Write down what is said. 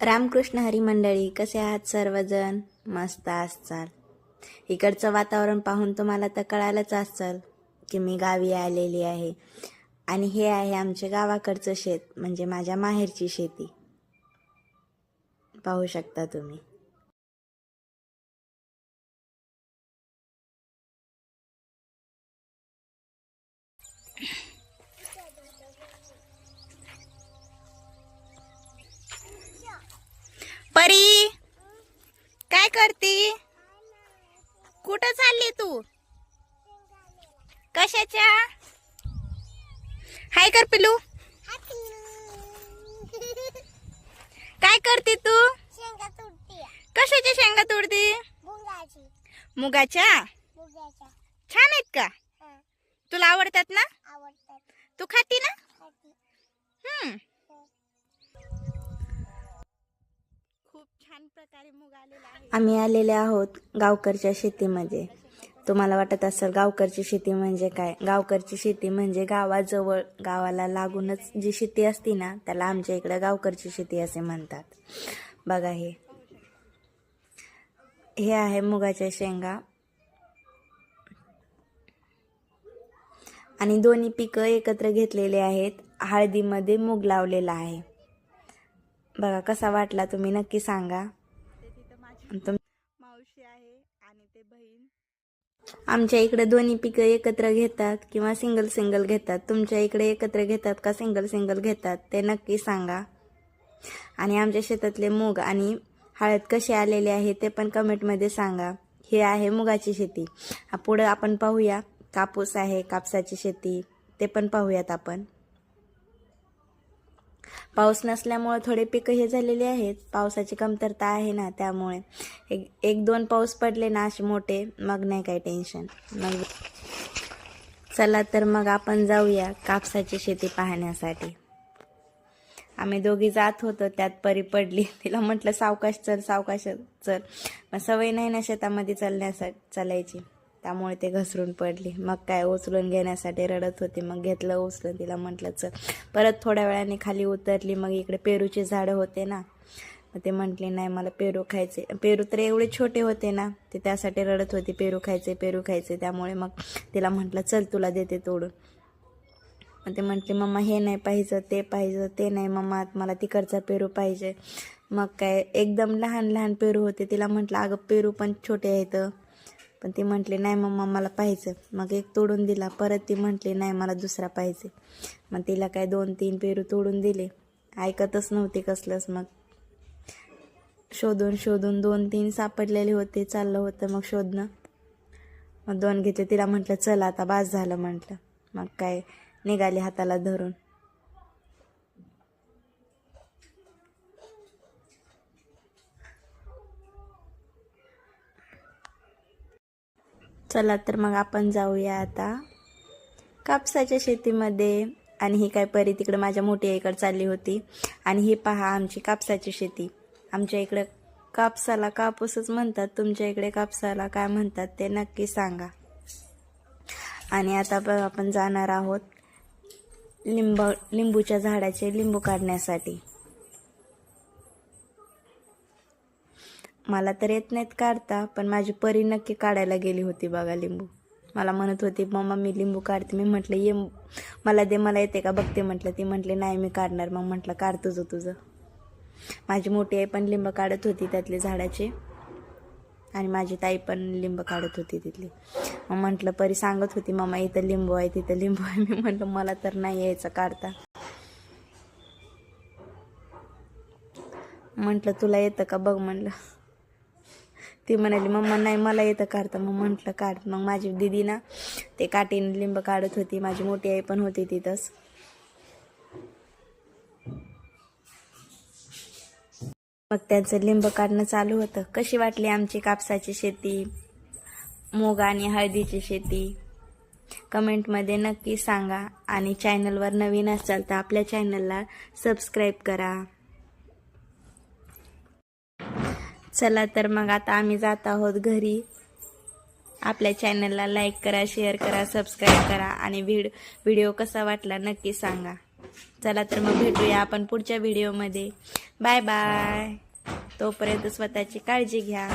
रामकृष्ण हरी मंडळी कसे आहात सर्वजण? मस्त असचाल. इकडचं वातावरण पाहून तुम्हाला तर कळालंच असेल की मी गावी आलेली आहे. आणि हे आहे आमचे गावाकडचं शेत म्हणजे माझ्या माहेरची शेती. पाहू शकता तुम्ही. करते? कुठं चालली तू? कशाच्या? हाय कर पिलू काय करते तू? कशाच्या शेंगा तोडते? मुगाची मुगाच्या. छान आहेत का? तुला आवडतात ना? तू खाती ना? छान प्रकारे मूग आलेला आहे. आम्ही आलेले आहोत गावकरच्या शेतीमध्ये. तुम्हाला वाटत असेल गावकरची शेती म्हणजे काय? गावकरची शेती म्हणजे गावाजवळ गावाला लागूनच जी शेती असती ना त्याला आमच्या इकडे गावकरची शेती असे म्हणतात. बघा हे. हे आहे मुगाच्या शेंगा. आणि दोन्ही पिकं एकत्र घेतलेले आहेत. हळदीमध्ये मूग लावलेला आहे. बघा कसा वाटला तुम्ही नक्की सांगा. तुम- मावशी आहे आणि ते बहीण आमच्या इकडे दोन्ही पिकं एकत्र घेतात किंवा सिंगल सिंगल घेतात. तुमच्या इकडे एकत्र घेतात का सिंगल सिंगल घेतात ते नक्की सांगा. आणि आमच्या शेतातले मूग आणि हळद कसे आलेले आहे ते पण कमेंटमध्ये सांगा. हे आहे मुगाची शेती. पुढं आपण पाहूया. कापूस आहे कापसाची शेती. ते पण पाहूयात आपण. पाऊस नसल्यामुळे थोडे पिकं हे झालेले आहेत. पावसाची कमतरता आहे ना त्यामुळे. एक एक दोन पाऊस पडले ना असे मोठे मग नाही काही टेन्शन मग चला तर मग आपण जाऊया कापसाची शेती पाहण्यासाठी. आम्ही दोघी जात होतो त्यात परी पडली. तिला म्हटलं सावकाश चल सावकाश चल. मग सवय नाही ना शेतामध्ये चालण्यासाठी चालायची. त्यामुळे ते घसरून पडली. मग काय उचलून घेण्यासाठी रडत होती. मग घेतलं उचलून तिला म्हटलं चल. परत थोड्या वेळाने खाली उतरली. मग इकडे पेरूची झाडं होते ना मग ते म्हटले नाही मला पेरू खायचे. पेरू तर एवढे छोटे होते ना ते त्यासाठी रडत होती. पेरू खायचे पेरू खायचे. त्यामुळे मग तिला म्हटलं चल तुला देते तोडून. मग ते म्हटले मम्मा हे नाही पाहिजे ते पाहिजे ते नाही मम्मा मला तिकडचा पेरू पाहिजे. मग काय एकदम लहान लहान पेरू होते. तिला म्हटलं अगं पेरू पण छोटे आहेत. पण ती म्हटली नाही मम्मा मला पाहिजे मग एक तोडून दिला परत ती म्हटली नाही मला दुसरा पाहिजे मग तिला काय दोन तीन पेरू तोडून दिले. ऐकतच नव्हती कसलंच. मग शोधून शोधून दोन तीन सापडलेले होते चाललं होतं मग शोधणं. मग दोन घेतले तिला म्हटलं चल आता बास झालं म्हटलं. मग काय निघाली हाताला धरून. चला तर मग आपण जाऊया आता. कापसाच्या शेतीमध्ये आणि ही काय परी तिकडं माझ्या मोठी आईकडे चालली होती. आणि ही पहा आमची कापसाची शेती. आमच्या इकडे कापसाला कापूसच म्हणतात. तुमच्या इकडे कापसाला काय म्हणतात ते नक्की सांगा. आणि आता आपण जाणार आहोत लिंब लिंबूच्या झाडाचे लिंबू काढण्यासाठी. मला तर येत नाहीत काढता पण माझी परी नक्की काढायला गेली होती बघा लिंबू. मला म्हणत होती मम्मा मी लिंबू काढते. मी म्हटलं ये मला दे मला येते का? बघते म्हटलं. ती म्हटली नाही मी काढणार. मग म्हटलं काढ तुझं तुझं. माझी मोठी आई पण लिंब काढत होती त्यातले झाडाचे. आणि माझी ताई पण लिंब काढत होती तिथली. मग म्हटलं परी सांगत होती मम्मा इथं लिंबू आहे तिथं लिंबू आहे. मी म्हटलं मला तर नाही यायचं काढता. म्हटलं तुला येतं का? बघ म्हटलं. ती म्हणाली मम्मा नाही मला येतं काढता मग म्हटलं काढ. मग माझी दिदी ना ते काठीने लिंब काढत होती. माझी मोठी आई पण होती तिथंच. मग त्यांचं लिंब काढणं चालू होतं. कशी वाटली आमची कापसाची शेती? मूग आणि हळदीची शेती? कमेंटमध्ये नक्की सांगा. आणि चॅनलवर नवीन असाल तर आपल्या चॅनलला सबस्क्राईब करा. चला तर मग आता आम्ही जात आहोत घरी. आपल्या चॅनलला लाईक करा शेअर करा सबस्क्राईब करा आणि व्हिड व्हिडिओ कसा वाटला नक्की सांगा. चला तर मग भेटूया आपण पुढच्या व्हिडिओमध्ये बाय बाय तोपर्यंत स्वतःची काळजी घ्या.